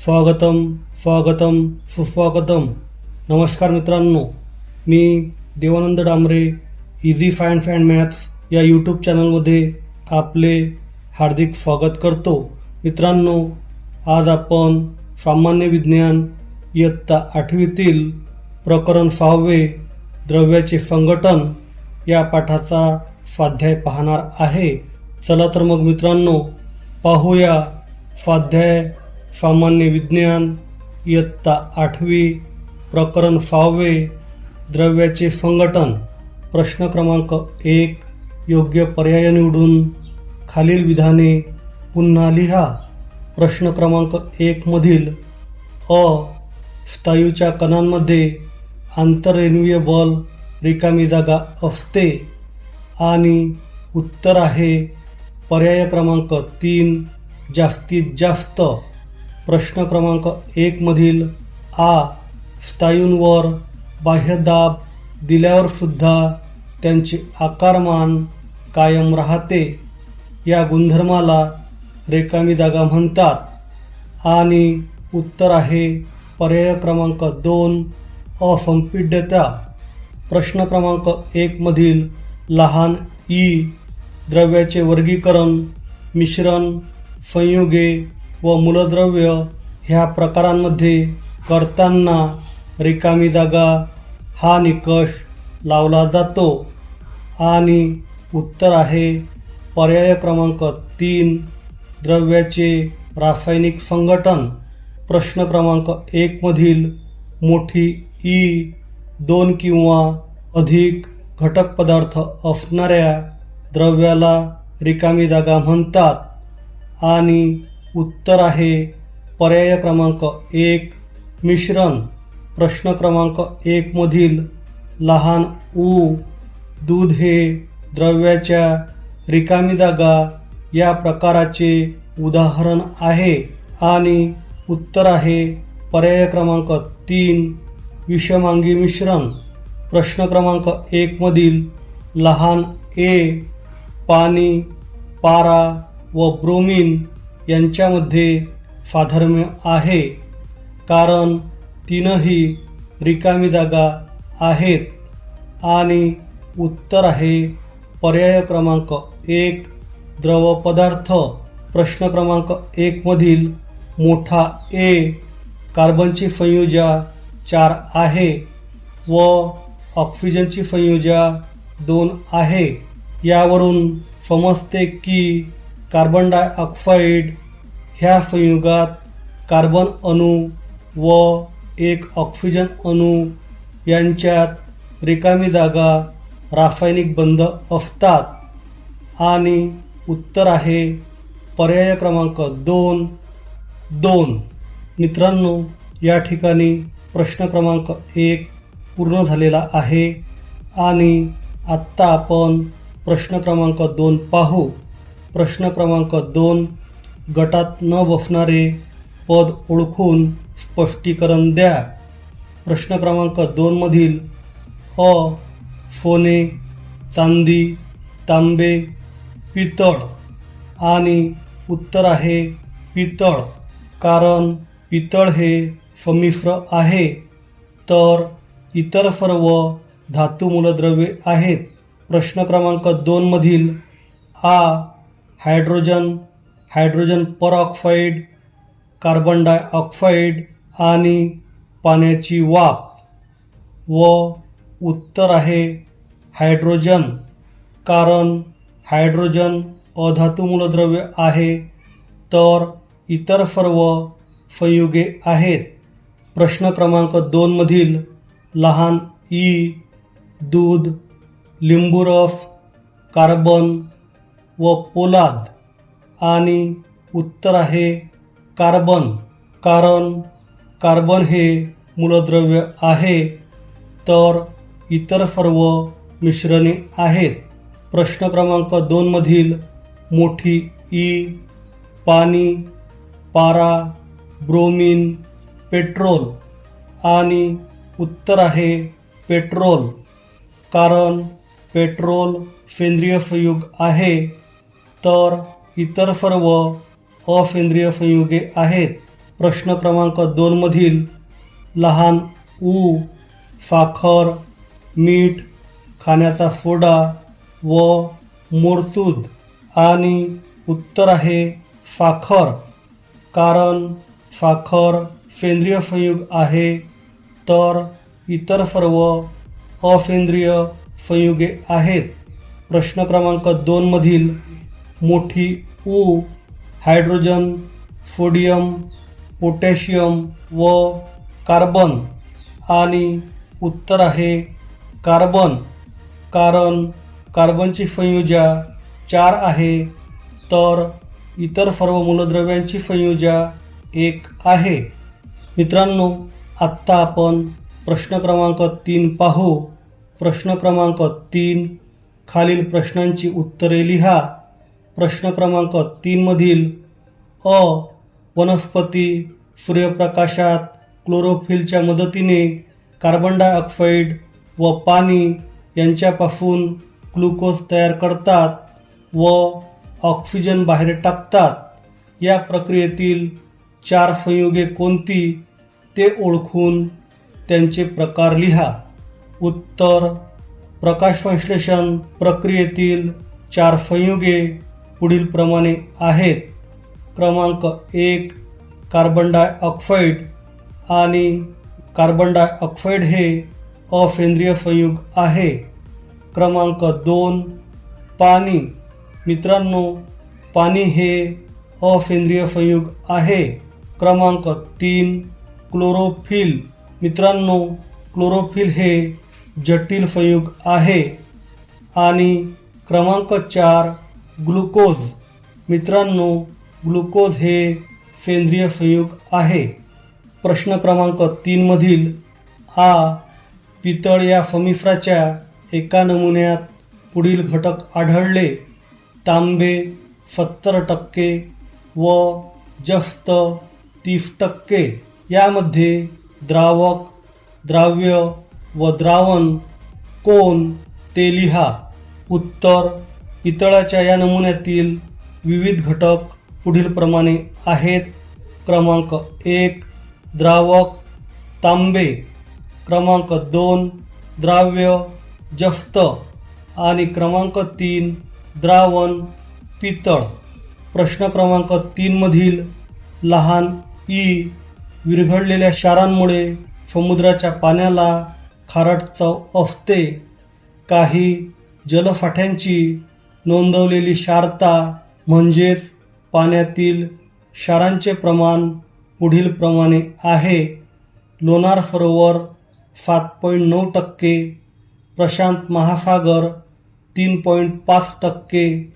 स्वागतम स्वागतम सुस्वागतम. नमस्कार मित्रांनो मी Devanand Dambare easy fine fan maths या यूट्यूब चॅनलमध्ये आपले हार्दिक स्वागत करतो. मित्रांनो आज आपण सामान्य विज्ञान इयत्ता आठवीतील प्रकरण सहावे द्रव्याचे संघटन या पाठाचा स्वाध्याय पाहणार आहे. चला तर मग मित्रांनो पाहूया स्वाध्याय सामान्य विज्ञान इयत्ता आठवी प्रकरण सहावे द्रव्याचे संघटन प्रश्न क्रमांक एक योग्य पर्याय निवडून खालील विधाने पुन्हा लिहा. प्रश्न क्रमांक एकमधील अ स्थायूच्या कणांमध्ये आंतररेणुवीय बल रिकामी जागा असते आणि उत्तर आहे पर्याय क्रमांक तीन जास्तीत जास्त. प्रश्न क्रमांक एकमधील आ स्थायूंवर बाह्यदाब दिल्यावर सुद्धा त्यांचे आकारमान कायम राहते. या गुणधर्माला रेकामी जागा म्हणतात. आणि उत्तर आहे पर्याय क्रमांक दोन असंपिड्यता. प्रश्न क्रमांक एकमधील लहान ई द्रव्याचे वर्गीकरण मिश्रण संयुगे व मूलद्रव्य ह्या प्रकारांमध्ये करताना रिकामी जागा हा निकष लावला जातो. आणि उत्तर आहे पर्याय क्रमांक तीन द्रव्याचे रासायनिक संघटन. प्रश्न क्रमांक एकमधील मोठी ई दोन किंवा अधिक घटक पदार्थ असणाऱ्या द्रव्याला रिकामी जागा म्हणतात. आणि उत्तर आहे. पर्याय क्रमांक एक मिश्रण. प्रश्न क्रमांक एकमधील लहान ऊ दूध हे द्रव्याच्या रिकामी जागा या प्रकाराचे उदाहरण आहे. आणि उत्तर आहे. पर्याय क्रमांक तीन विषमांगी मिश्रण. प्रश्न क्रमांक एकमधील लहान ए पाणी पारा व ब्रोमिन यांच्यामध्ये साधर्म्य आहे. कारण तीनही रिकामी जागा आहेत आणि उत्तर आहे पर्याय क्रमांक एक द्रव पदार्थ. प्रश्न क्रमांक एकमधील मोठा ए कार्बनची संयोजा चार आहे व ऑक्सिजनची संयोजा दोन आहे. यावरून समजते की कार्बन डायऑक्साईड ह्या संयुगात कार्बन अणू व एक ऑक्सिजन अणू यांच्यात रिकामी जागा रासायनिक बंध असतात. आणि उत्तर आहे पर्याय क्रमांक दोन. दोन. मित्रांनो या ठिकाणी प्रश्न क्रमांक एक पूर्ण झालेला आहे. आणि आत्ता आपण प्रश्न क्रमांक दोन पाहू. प्रश्न क्रमांक दोन गटात न बसणारे पद ओळखून स्पष्टीकरण द्या. प्रश्न क्रमांक दोनमधील अ सोने चांदी तांबे पितळ आणि उत्तर आहे पितळ कारण पितळ हे समिश्र आहे. तर इतर सर्व धातू मूलद्रव्ये आहेत. प्रश्न क्रमांक दोनमधील आ hydrogen hydrogen peroxide carbon dioxide आणि पाण्याची वाफ. व उत्तर आहे हायड्रोजन कारण हायड्रोजन अधातू मूलद्रव्य आहे तर इतर सर्व संयुगे आहेत. प्रश्न क्रमांक दोनमधील लहान ई दूध लिंबूरस कार्बन व पोलाद. आणि उत्तर आहे कार्बन. कारण कार्बन हे मूलद्रव्य आहे तर इतर सर्व मिश्रणे आहेत. प्रश्न क्रमांक दोनमधील मोठी ई पाणी पारा ब्रोमिन पेट्रोल. आणि उत्तर आहे पेट्रोल. कारण पेट्रोल सेंद्रिय संयुग आहे तर इतर सर्व असेंद्रिय संयुगे आहेत. प्रश्न क्रमांक दोनमधील लहान ऊ साखर मीठ खाण्याचा सोडा व मोरतूद. आणि उत्तर आहे साखर कारण साखर सेंद्रिय संयुग आहे तर इतर सर्व असेंद्रिय संयुगे आहेत. प्रश्न क्रमांक दोनमधील मोठी ऊ हायड्रोजन सोडियम पोटॅशियम व कार्बन. आणि उत्तर आहे कार्बन. कारण कार्बनची संयुजा चार आहे तर इतर सर्व मूलद्रव्यांची संयुजा एक आहे. मित्रांनो आत्ता आपण प्रश्न क्रमांक तीन पाहू. प्रश्न क्रमांक तीन खालील प्रश्नांची उत्तरे लिहा. प्रश्न क्रमांक तीनमधील अ वनस्पती सूर्यप्रकाशात क्लोरोफिलच्या मदतीने कार्बन डायऑक्साईड व पाणी यांच्यापासून ग्लुकोज तयार करतात व ऑक्सिजन बाहेर टाकतात. या प्रक्रियेतील चार संयुगे कोणती ते ओळखून त्यांचे प्रकार लिहा. उत्तर प्रकाशसंश्लेषण प्रक्रियेतील चार संयुगे पुढीलप्रमाणे आहेत. क्रमांक एक कार्बन डायऑक्साईड आणि कार्बन डायऑक्साईड हे असेंद्रिय संयुग आहे. क्रमांक दोन पाणी. मित्रांनो पाणी हे असेंद्रिय संयुग आहे. क्रमांक तीन क्लोरोफिल. मित्रांनो क्लोरोफिल हे जटिल संयुग आहे. आणि क्रमांक चार ग्लुकोज. मित्रांनो ग्लुकोज हे सेंद्रिय संयुग आहे. प्रश्न क्रमांक तीनमधील आ पितळ या समिश्राच्या एका नमुन्यात पुढील घटक आढळले. तांबे सत्तर टक्के व जस्त तीस टक्के. यामध्ये द्रावक द्राव्य व द्रावण कोण ते लिहा. उत्तर पितळाच्या या नमुन्यातील विविध घटक पुढीलप्रमाणे आहेत. क्रमांक एक द्रावक तांबे. क्रमांक दोन द्राव्य जस्त आणि क्रमांक तीन द्रावण पितळ. प्रश्न क्रमांक तीनमधील लहान ई विरघळलेल्या क्षारांमुळे समुद्राच्या पाण्याला खारट चव असते. काही जलसाठ्यांची नोंदवलेली क्षारता म्हणजेच पाण्यातील क्षारांचे प्रमाण पुढीलप्रमाणे आहे. लोणार सरोवर सात पॉईंट नऊ टक्के प्रशांत महासागर तीन पॉईंट पाच टक्के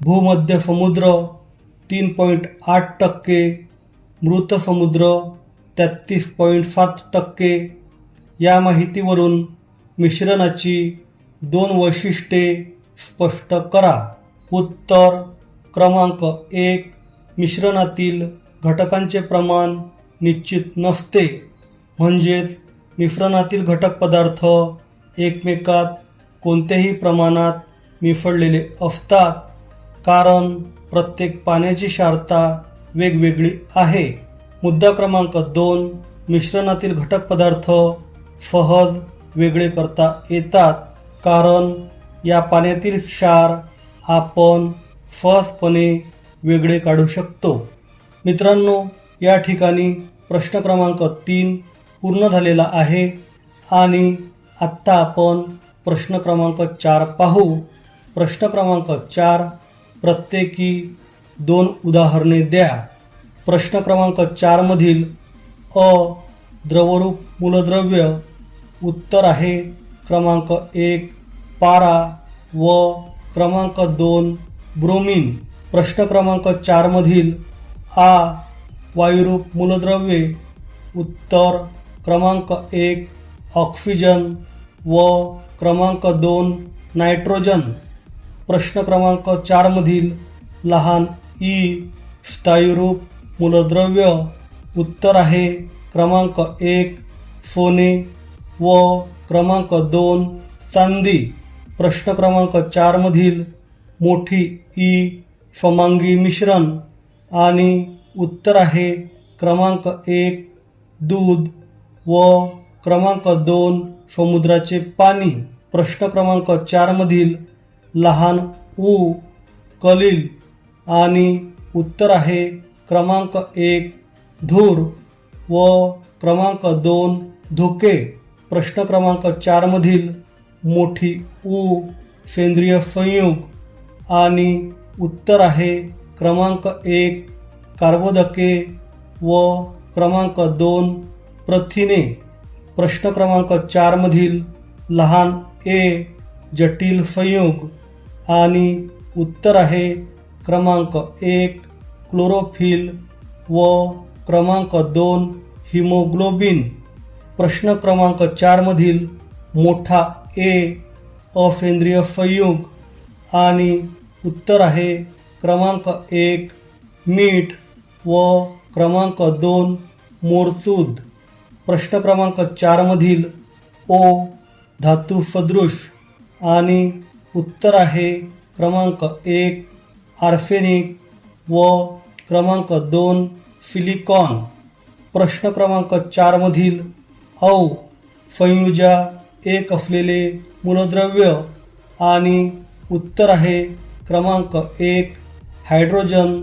भूमध्य समुद्र तीन पॉईंट आठ टक्के मृत समुद्र तेहतीस पॉईंट सात टक्के. या माहितीवरून मिश्रणाची दोन वैशिष्ट्ये स्पष्ट करा. उत्तर क्रमांक एक मिश्रणातील घटकांचे प्रमाण निश्चित नसते. म्हणजेच मिश्रणातील घटक पदार्थ एकमेकात कोणत्याही प्रमाणात मिसळलेले असतात. कारण प्रत्येक पाण्याची क्षारता वेगवेगळी आहे. मुद्दा क्रमांक दोन मिश्रणातील घटक पदार्थ सहज वेगळे करता येतात. कारण या पाण्यातील क्षार आपण सहजपणे वेगळे काढू शकतो. मित्रांनो या ठिकाणी प्रश्न क्रमांक तीन पूर्ण झालेला आहे आणि आत्ता आपण प्रश्न क्रमांक चार पाहू. प्रश्न क्रमांक चार प्रत्येकी दोन उदाहरणे द्या. प्रश्न क्रमांक चारमधील अ द्रवरूप मूलद्रव्य उत्तर आहे. क्रमांक एक पारा व क्रमांक दोन ब्रोमिन. प्रश्न क्रमांक चारमधील आ वायुरूप मूलद्रव्ये. उत्तर क्रमांक एक ऑक्सिजन व क्रमांक दोन नायट्रोजन. प्रश्न क्रमांक चारमधील लहान ई स्थायुरूप मूलद्रव्य. उत्तर आहे क्रमांक एक सोने व क्रमांक दोन चांदी. प्रश्न क्रमांक चारमधील मोठी ई समांगी मिश्रण आणि उत्तर आहे क्रमांक एक दूध व क्रमांक दोन समुद्राचे पाणी. प्रश्न क्रमांक चारमधील लहान ऊ कलील आणि उत्तर आहे क्रमांक एक धूर व क्रमांक दोन धुके. प्रश्न क्रमांक चारमधील मोठी ऊ सेंद्रिय संयुग आणि उत्तर आहे क्रमांक एक कार्बोदके व क्रमांक दोन प्रथिने. प्रश्न क्रमांक चारमधील लहान ए जटिल संयुग आणि उत्तर आहे क्रमांक एक क्लोरोफिल व क्रमांक दोन हिमोग्लोबिन. प्रश्न क्रमांक चारमधील मोठा ए असेंद्रिय संयुग. आणि उत्तर आहे क्रमांक एक मीठ व क्रमांक दोन मोरचूद. प्रश्न क्रमांक चारमधील ओ धातू सदृश. आणि उत्तर आहे क्रमांक एक आर्सेनिक व क्रमांक दोन सिलिकॉन. प्रश्न क्रमांक चारमधील औ संयुजा एक असलेले मूलद्रव्य आणि उत्तर आहे क्रमांक एक हायड्रोजन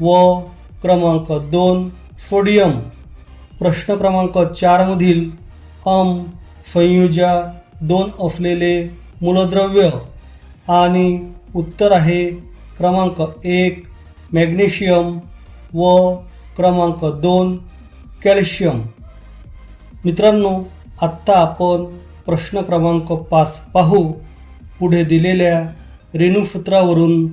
व क्रमांक दोन सोडियम. प्रश्न क्रमांक चारमधील अम संयुजा दोन असलेले मूलद्रव्य आणि उत्तर आहे क्रमांक एक मॅग्नेशियम व क्रमांक दोन कॅल्शियम. मित्रांनो आत्ता आपण प्रश्न क्रमांक पाच पाहू. पुढे दिलेल्या रेणूसूत्रावरून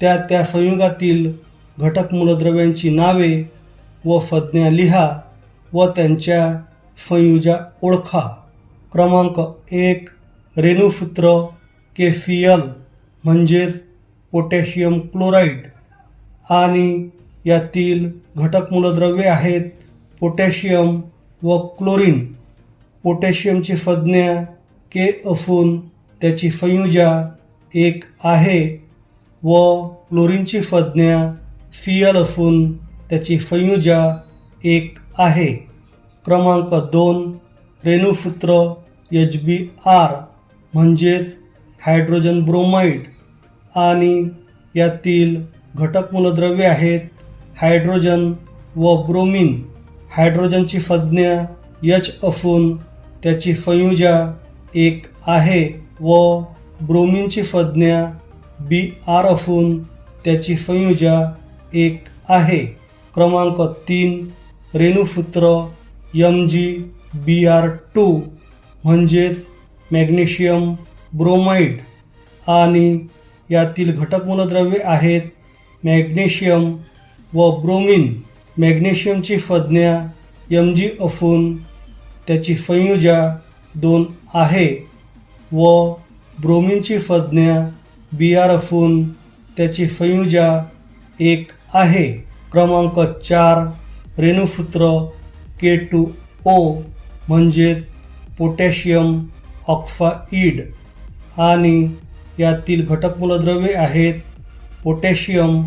त्या त्या संयुगातील घटक मूलद्रव्यांची नावे व संज्ञा लिहा व त्यांच्या संयुजा ओळखा. क्रमांक एक रेणूसूत्र केफियल म्हणजेच पोटॅशियम क्लोराईड. आणि यातील घटक मूलद्रव्ये आहेत पोटॅशियम व क्लोरीन. पोटॅशियमची संज्ञा के असून त्याची संयुजा एक आहे व क्लोरीनची संज्ञा फियल असून त्याची संयुजा एक आहे. क्रमांक दोन रेणूसूत्र एच बी आर म्हणजेच हायड्रोजन ब्रोमाइड. आणि यातील घटक मूलद्रव्ये आहेत हायड्रोजन व ब्रोमिन. हायड्रोजनची संज्ञा यच असून त्याची संयुजा एक आहे व ब्रोमिनची संज्ञा बी आर असून त्याची संयुजा एक आहे. क्रमांक तीन रेणुसूत्र M G B R two म्हणजेच मॅग्नेशियम ब्रोमाइड. आणि यातील घटक मूलद्रव्ये आहेत मॅग्नेशियम व ब्रोमिन. मॅग्नेशियमची संज्ञा यम जी असून त्याची संयुजा दोन आहे. व ब्रोमिनची संज्ञा बी आर असून त्याची संयुजा एक आहे. क्रमांक चार रेणुसूत्र के टू ओ म्हणजेच पोटॅशियम ऑक्साईड. आणि यातील घटक मूलद्रव्ये आहेत पोटॅशियम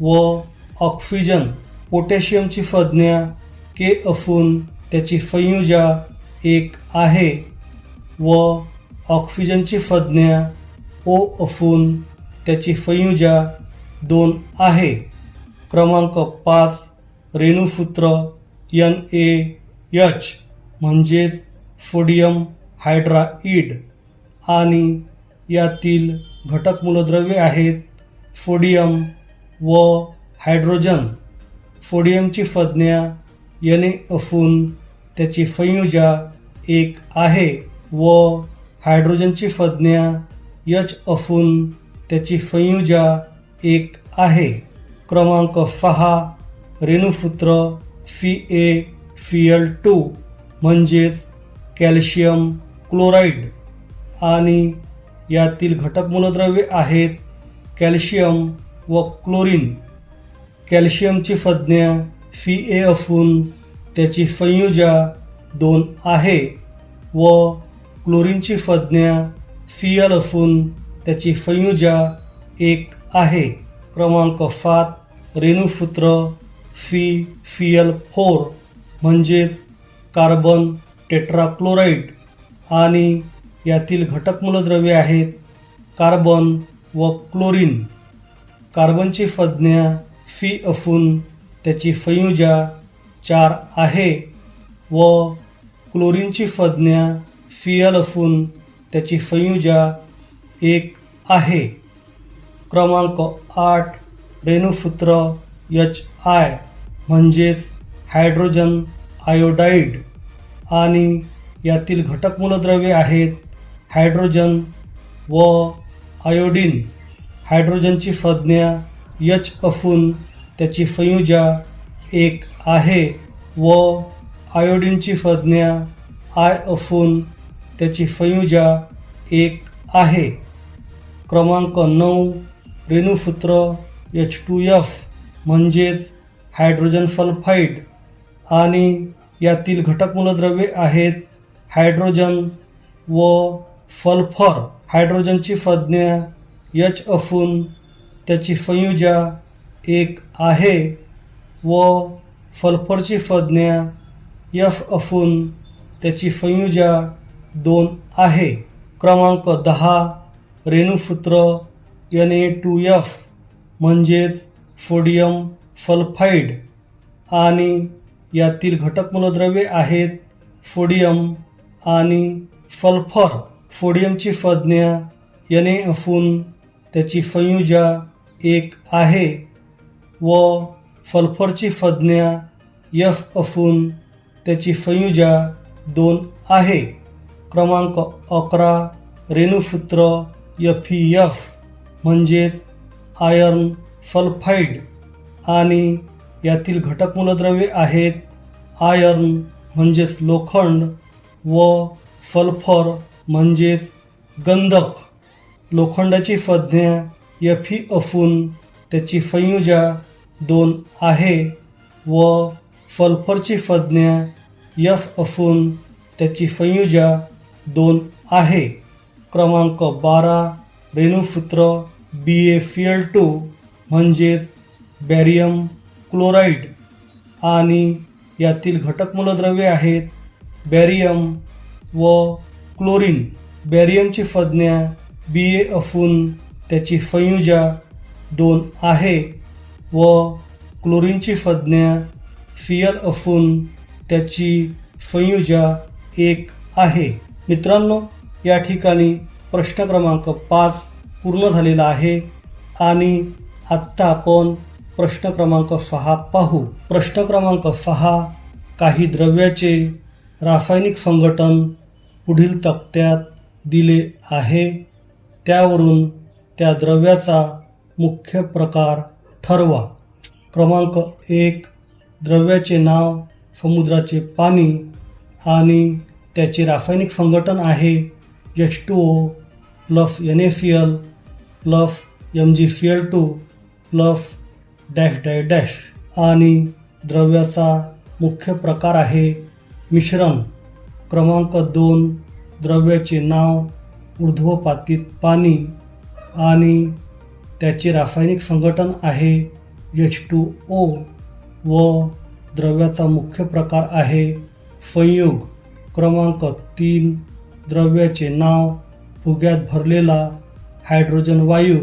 व ऑक्सिजन. पोटॅशियमची संज्ञा के असून त्याची संयुजा एक आहे व ऑक्सिजनची संज्ञा ओ असून त्याची संयुजा दोन आहे. क्रमांक पाच रेणूसूत्र एन ए एच म्हणजेच सोडियम हायड्राईड आणि यातील घटक मूलद्रव्ये आहेत सोडियम व हायड्रोजन. सोडियमची संज्ञा एन ए असून त्याची संयुजा एक आहे व हायड्रोजनची संज्ञा यच असून त्याची संयुजा एक आहे. क्रमांक सहा रेणुसूत्र C A C L two म्हणजेच कॅल्शियम क्लोराईड. आणि यातील घटक मूलद्रव्ये आहेत कॅल्शियम व क्लोरीन. कॅल्शियमची संज्ञा सी ए असून त्याची संयुजा दोन आहे व क्लोरीनची संज्ञा फियल असून त्याची संयुजा एक आहे. क्रमांक सात रेणुसूत्र फी फिएल फोर म्हणजेच कार्बन टेट्राक्लोराईड. आणि यातील घटक मूलद्रव्ये आहेत कार्बन व क्लोरीन. कार्बनची संज्ञा फी असून त्याची संयुजा चार आहे व क्लोरीनची संज्ञा फियल असून त्याची संयुजा एक आहे. क्रमांक आठ रेणुसूत्र एच आय म्हणजेच हायड्रोजन आयोडाईड आणि यातील घटक मूलद्रव्ये आहेत हायड्रोजन व आयोडीन. हायड्रोजनची संज्ञा यच असून त्याची संयुजा एक आहे व आयोडीनची संज्ञा आय असून त्याची संयुजा एक आहे. क्रमांक नऊ रेणुसूत्र एच टू एफ म्हणजेच हायड्रोजन सल्फाईड आणि यातील घटक मूलद्रव्ये आहेत हायड्रोजन व सल्फर हायड्रोजनची संज्ञा यच असून त्याची संयुजा एक आहे व सल्फरची संज्ञा यफ असून त्याची संयुजा दोन आहे. क्रमांक दहा रेणुसूत्र एन ए टू एफ म्हणजेच सोडियम सल्फाईड आणि यातील घटक मूलद्रव्ये आहेत सोडियम आणि सल्फर. सोडियमची संज्ञा एन ए असून त्याची संयुजा एक आहे. व सल्फरची संज्ञा यफ असून त्याची संयुजा दोन आहे. क्रमांक अकरा रेणूसूत्र यफी यफ म्हणजेच आयर्न सल्फाईड आणि यातील घटक मूलद्रव्ये आहेत आयर्न म्हणजेच लोखंड व सल्फर म्हणजेच गंधक. लोखंडाची संज्ञा यफी असून त्याची संयुजा दोन आहे व सल्फरची संज्ञा यफ असून त्याची संयुजा दोन आहे. क्रमांक बारा रेणूसूत्र बी ए फिएल टू म्हणजेच बॅरियम क्लोराईड आणि यातील घटक मूलद्रव्ये आहेत बॅरियम व क्लोरीन बॅरियमची संज्ञा बी ए असून त्याची संयुजा दोन आहे. व क्लोरीनची संज्ञा फियल असून त्याची संयुजा एक आहे. मित्रांनो या ठिकाणी प्रश्न क्रमांक पाच पूर्ण झालेला आहे आणि आत्ता आपण प्रश्न क्रमांक सहा पाहू. प्रश्न क्रमांक सहा काही द्रव्याचे रासायनिक संघटन पुढील तक्त्यात दिले आहे. त्यावरून त्या द्रव्याचा मुख्य प्रकार ठरवा. क्रमांक एक द्रव्याचे नाव समुद्राचे पाणी आणि त्याचे रासायनिक संघटन आहे. H two O plus N A C L plus M G C L two plus dash dash dash आणि द्रव्याचा मुख्य प्रकार आहे मिश्रण. क्रमांक दोन द्रव्याचे नाव ऊर्ध्वपातीत पाणी आणि त्याचे रासायनिक संघटन आहे. एच टू ओ व द्रव्याचा मुख्य प्रकार आहे. संयोग क्रमांक तीन. द्रव्याचे नाव फुग्यात भरलेला हायड्रोजन वायू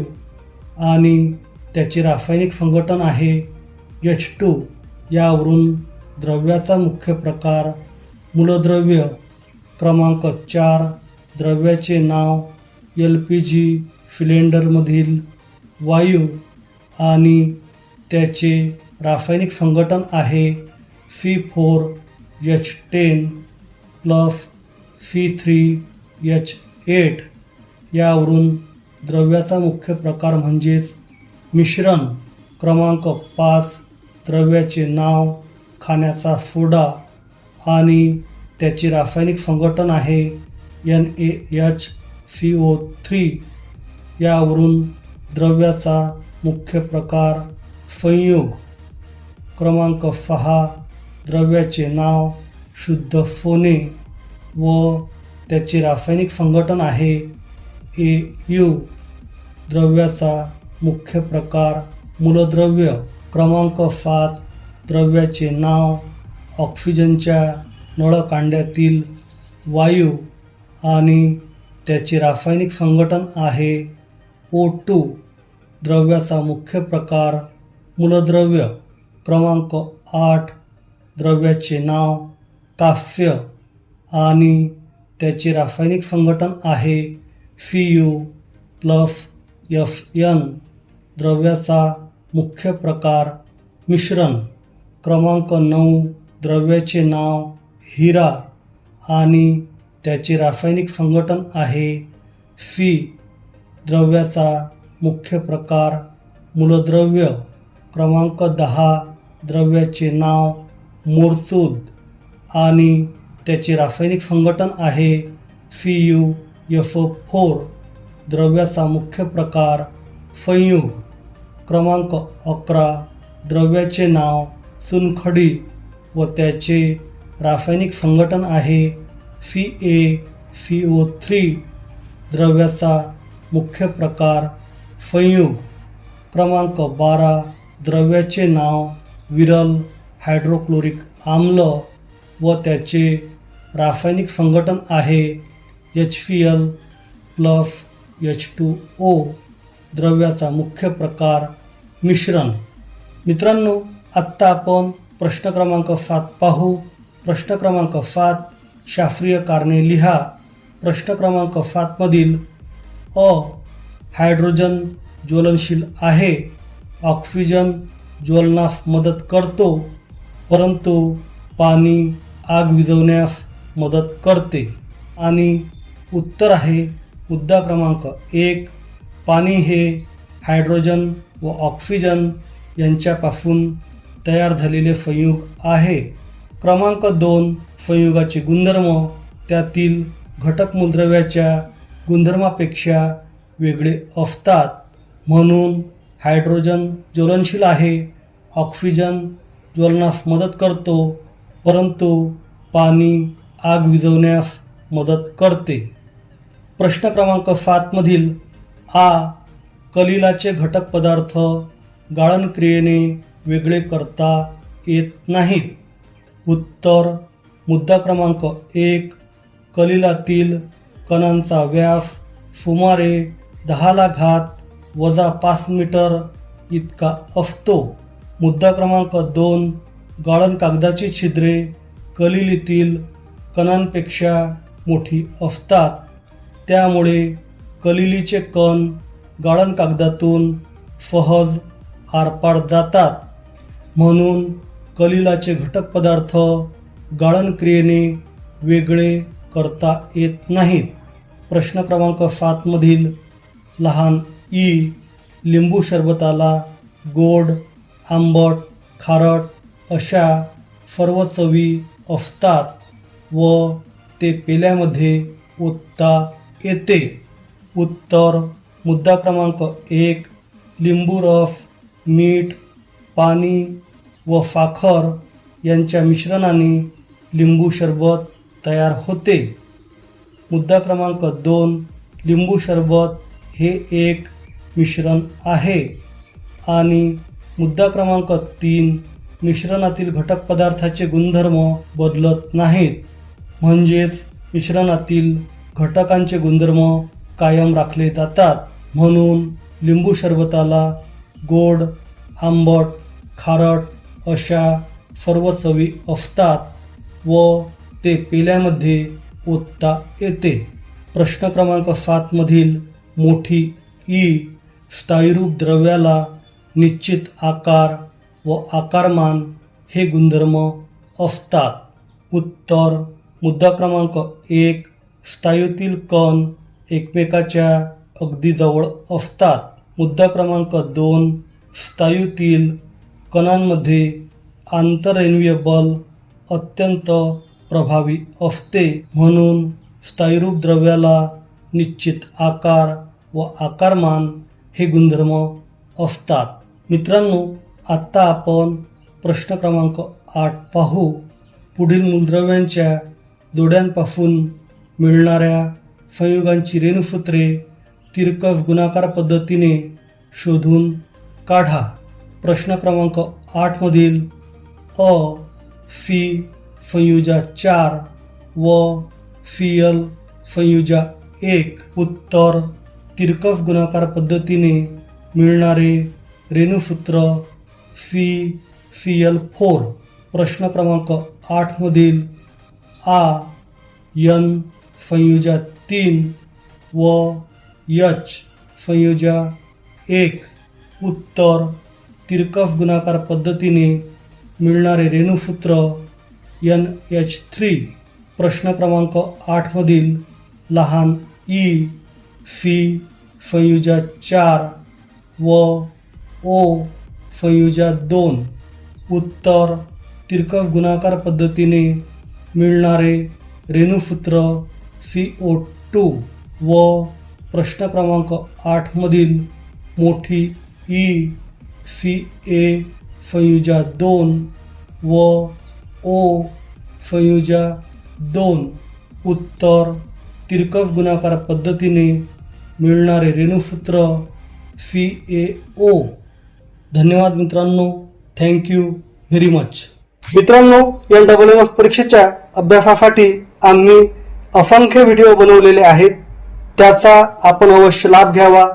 आणि त्याचे रासायनिक संघटन आहे. एच टू यावरून द्रव्याचा मुख्य प्रकार मूलद्रव्य क्रमांक चार. द्रव्याचे नाव एल पी जी सिलेंडरमधील वायू आणि त्याचे रासायनिक संघटन आहे. C four H ten plus C three H eight यावरून द्रव्याचा मुख्य प्रकार म्हणजेच मिश्रण क्रमांक पाच द्रव्याचे नाव खाण्याचा सोडा आणि त्याचे रासायनिक संघटन आहे. N A H C O three यावरून द्रव्याचा मुख्य प्रकार संयोग. क्रमांक सहा द्रव्याचे नाव शुद्ध सोने व त्याचे रासायनिक संघटन आहे. ए यू. द्रव्याचा मुख्य प्रकार मूलद्रव्य. क्रमांक सात द्रव्याचे नाव ऑक्सिजनच्या नळकांड्यातील वायू आणि त्याचे रासायनिक संघटन आहे. ओ टू द्रव्याचा मुख्य प्रकार मूलद्रव्य क्रमांक आठ द्रव्याचे नाव कास्य आणि त्याचे रासायनिक संघटन आहे. C U plus F N द्रव्याचा मुख्य प्रकार मिश्रण क्रमांक नऊ द्रव्याचे नाव हिरा आणि त्याचे रासायनिक संघटन आहे. सी द्रव्याचा मुख्य प्रकार मूलद्रव्य. क्रमांक दहा द्रव्याचे नाव मोरसूद आणि त्याचे रासायनिक संघटन आहे सी यू एफ फोर द्रव्याचा मुख्य प्रकार संयुग. क्रमांक अकरा द्रव्याचे नाव चुनखडी व त्याचे रासायनिक संघटन आहे C A C O three द्रव्याचा मुख्य प्रकार संयुग. क्रमांक बारा द्रव्याचे नाव विरल हायड्रोक्लोरिक आम्ल व त्याचे रासायनिक संघटन आहे H P L plus H two O. द्रव्याचा मुख्य प्रकार मिश्रण. मित्रांनो आत्ता आपण प्रश्न क्रमांक सात पाहू. प्रश्न क्रमांक सात शास्त्रीय कारणे लिहा. प्रश्न क्रमांक सातमधील अ हायड्रोजन ज्वलनशील आहे. ऑक्सिजन ज्वलनास मदत करतो परंतु पाणी आग विझवण्यास मदत करते. आणि उत्तर आहे मुद्दा क्रमांक एक. पाणी हे हायड्रोजन व ऑक्सिजन यांच्यापासून तयार झालेले संयुग आहे. क्रमांक दोन संयुगाचे गुणधर्म त्यातील घटक मूलद्रव्याच्या गुणधर्मापेक्षा वेगळे असतात. म्हणून हायड्रोजन ज्वलनशील आहे. ऑक्सिजन ज्वलनास मदत करतो. परंतु पाणी आग विझवण्यास मदत करते. प्रश्न क्रमांक सातमधील आ कलिलाचे घटक पदार्थ गाळण क्रियेने वेगळे करता येत नाहीत. उत्तर मुद्दा क्रमांक एक कलिलातील कणांचा व्यास सुमारे दहाला घात वजा पाच मीटर इतका असतो. मुद्दा क्रमांक दोन गाळण कागदाची छिद्रे कलिलीतील कणांपेक्षा मोठी असतात. त्यामुळे कलिलीचे कण गाळण कागदातून सहज आरपार जातात. म्हणून कलिलाचे घटक पदार्थ गाळण क्रियेने वेगळे करता येत नाहीत. प्रश्न क्रमांक सातमधील लहान ई लिंबू सरबताला गोड आंबट खारट अशा सर्व चवी असतात व ते पेल्यामध्ये ओतता येते. उत्तर मुद्दा क्रमांक एक लिंबू रस मीठ पाणी व साखर यांच्या मिश्रणाने लिंबू सरबत तयार होते. मुद्दा क्रमांक दोन लिंबू सरबत हे एक मिश्रण आहे. आणि मुद्दा क्रमांक तीन मिश्रणातील घटक पदार्थाचे गुणधर्म बदलत नाहीत. म्हणजेच मिश्रणातील घटकांचे गुणधर्म कायम राखले जातात. म्हणून लिंबू सरबताला गोड आंबट खारट अशा सर्व चवी असतात व ते पेल्यामध्ये ओतता येते. प्रश्न क्रमांक सातमधील मोठी ई स्थायीरूप द्रव्याला निश्चित आकार व आकारमान हे गुणधर्म असतात. उत्तर मुद्दा क्रमांक एक स्थायूतील कण एकमेकाच्या अगदी जवळ असतात. मुद्दा क्रमांक दोन स्थायूतील कणांमध्ये आंतररेणवीय बल अत्यंत प्रभावी असते म्हणून स्थायीरूप द्रव्याला निश्चित आकार व आकारमान हे गुणधर्म असतात. मित्रांनो आत्ता आपण प्रश्न क्रमांक आठ पाहू. पुढील मूलद्रव्यांच्या जोड्यांपासून मिळणाऱ्या संयुगांची रेणुसूत्रे तिरकस गुणाकार पद्धतीने शोधून काढा. प्रश्न क्रमांक आठमधील अ सी संयुजा चार व फियल संयुजा एक. उत्तर. तिरकस गुणाकार पद्धतीने मिळणारे रेणुसूत्र फ़ी, फियल फोर. प्रश्न क्रमांक आठमधील आ, यन संयुजा तीन व यच संयुजा एक. उत्तर. तिरकस गुणाकार पद्धतीने मिळणारे रेणुसूत्र एन एच थ्री प्रश्न क्रमांक आठमधील लहान ई फ़ी संयुजा चार व ओ संयुजा दोन. उत्तर, तिरकस गुणाकार पद्धतीने मिळणारे रेणुसूत्र सी ओ टू व प्रश्न क्रमांक आठमधील मोठी ई सी ए संयुजा दोन व ओ संयुजा दोन. उत्तर तिरकस गुणाकार पद्धतीने मिळणारे रेणुसूत्र सी ए ओ धन्यवाद मित्रांनो. थँक्यू व्हेरी मच मित्रांनो या डबल एम एफ परीक्षेच्या अभ्यासासाठी आम्ही असंख्य व्हिडिओ बनवलेले आहेत. त्याचा आपण अवश्य लाभ घ्यावा.